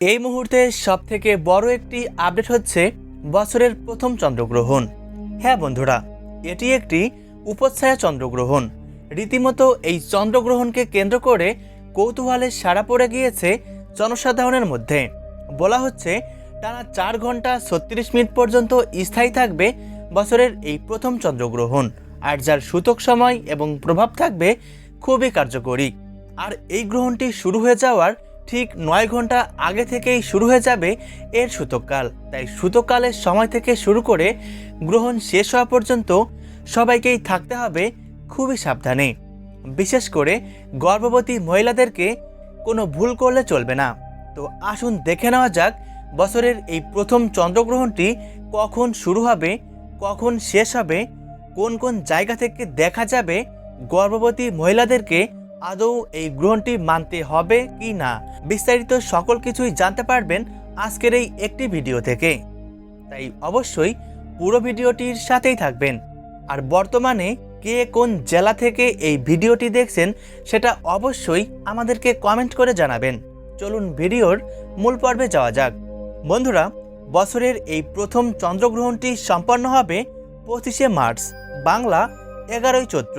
এই মুহূর্তে সব থেকে বড় একটি আপডেট হচ্ছে বছরের প্রথম চন্দ্রগ্রহণ। হ্যাঁ বন্ধুরা, এটি একটি উপচ্ছায়া চন্দ্রগ্রহণ। রীতিমতো এই চন্দ্রগ্রহণকে কেন্দ্র করে কৌতূহলে সাড়া পড়ে গিয়েছে জনসাধারণের মধ্যে। বলা হচ্ছে, টানা চার ঘণ্টা ছত্রিশ মিনিট পর্যন্ত স্থায়ী থাকবে বছরের এই প্রথম চন্দ্রগ্রহণ। আর যার সূতক সময় এবং প্রভাব থাকবে খুবই কার্যকরী। আর এই গ্রহণটি শুরু হয়ে যাওয়ার ঠিক নয় ঘণ্টা আগে থেকেই শুরু হয়ে যাবে এর সূতককাল তাই সূতককালের সময় থেকে শুরু করে গ্রহণ শেষ হওয়া পর্যন্ত সবাইকেই থাকতে হবে খুবই সাবধানে। বিশেষ করে গর্ভবতী মহিলাদেরকে কোনো ভুল করলে চলবে না। তো আসুন দেখে নেওয়া যাক বছরের এই প্রথম চন্দ্রগ্রহণটি কখন শুরু হবে, কখন শেষ হবে, কোন কোন জায়গা থেকে দেখা যাবে গর্ভবতী মহিলাদেরকে আদৌ এই গ্রহণটি মানতে হবে কি না, বিস্তারিত সকল কিছুই জানতে পারবেন আজকের এই একটি ভিডিও থেকে। তাই অবশ্যই পুরো ভিডিওটির সাথেই থাকবেন। আর বর্তমানে কে কোন জেলা থেকে এই ভিডিওটি দেখছেন সেটা অবশ্যই আমাদেরকে কমেন্ট করে জানাবেন। চলুন ভিডিওর মূল পর্বে যাওয়া যাক। বন্ধুরা, বছরের এই প্রথম চন্দ্রগ্রহণটি সম্পন্ন হবে পঁচিশে মার্চ, বাংলা এগারোই চৈত্র,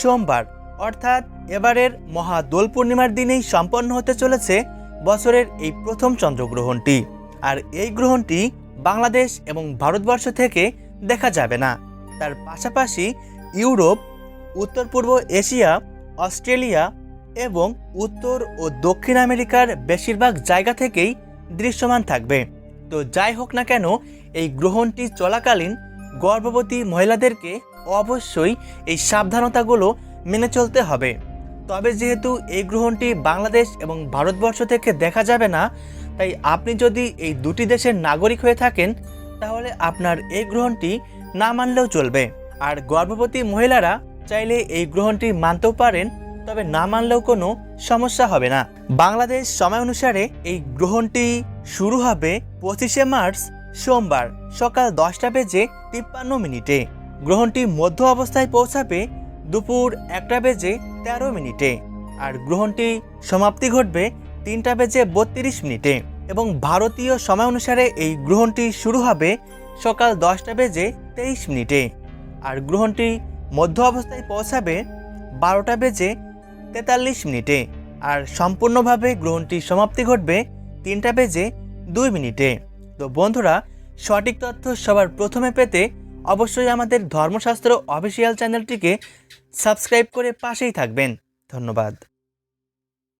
সোমবার। অর্থাৎ এবারের মহা দোল পূর্ণিমার দিনেই সম্পন্ন হতে চলেছে বছরের এই প্রথম চন্দ্রগ্রহণটি। আর এই গ্রহণটি বাংলাদেশ এবং ভারতবর্ষ থেকে দেখা যাবে না। তার পাশাপাশি ইউরোপ, উত্তর পূর্ব এশিয়া, অস্ট্রেলিয়া এবং উত্তর ও দক্ষিণ আমেরিকার বেশিরভাগ জায়গা থেকেই দৃশ্যমান থাকবে। তো যাই হোক না কেন, এই গ্রহণটি চলাকালীন গর্ভবতী মহিলাদেরকে অবশ্যই এই সাবধানতাগুলো মেনে চলতে হবে। তবে যেহেতু এই গ্রহণটি বাংলাদেশ এবং ভারতবর্ষ থেকে দেখা যাবে না, তাই আপনি যদি এই দুটি দেশের নাগরিক হয়ে থাকেন, তাহলে আপনার এই গ্রহণটি না মানলেও চলবে। আর গর্ভবতী মহিলারা চাইলে এই গ্রহণটি মানতেও পারেন, তবে না মানলেও কোনো সমস্যা হবে না। বাংলাদেশ সময় অনুসারে এই গ্রহণটি শুরু হবে পঁচিশে মার্চ, সোমবার সকাল দশটা বেজে তিপ্পান্ন মিনিটে। গ্রহণটি মধ্য অবস্থায় পৌঁছাবে দুপুর একটা বেজে তেরো মিনিটে। আর গ্রহণটি সমাপ্তি ঘটবে তিনটা বেজে বত্রিশ মিনিটে। এবং ভারতীয় সময় অনুসারে এই গ্রহণটি শুরু হবে সকাল দশটা বেজে তেইশ মিনিটে। আর গ্রহণটি মধ্য অবস্থায় পৌঁছাবে বারোটা বেজে তেতাল্লিশ মিনিটে। আর সম্পূর্ণভাবে গ্রহণটি সমাপ্তি ঘটবে তিনটা বেজে দুই মিনিটে। তো বন্ধুরা, সঠিক তথ্য সবার প্রথমে পেতে অবশ্যই আমাদের ধর্মশাস্ত্র অফিসিয়াল চ্যানেলটিকে সাবস্ক্রাইব করে পাশেই থাকবেন। ধন্যবাদ।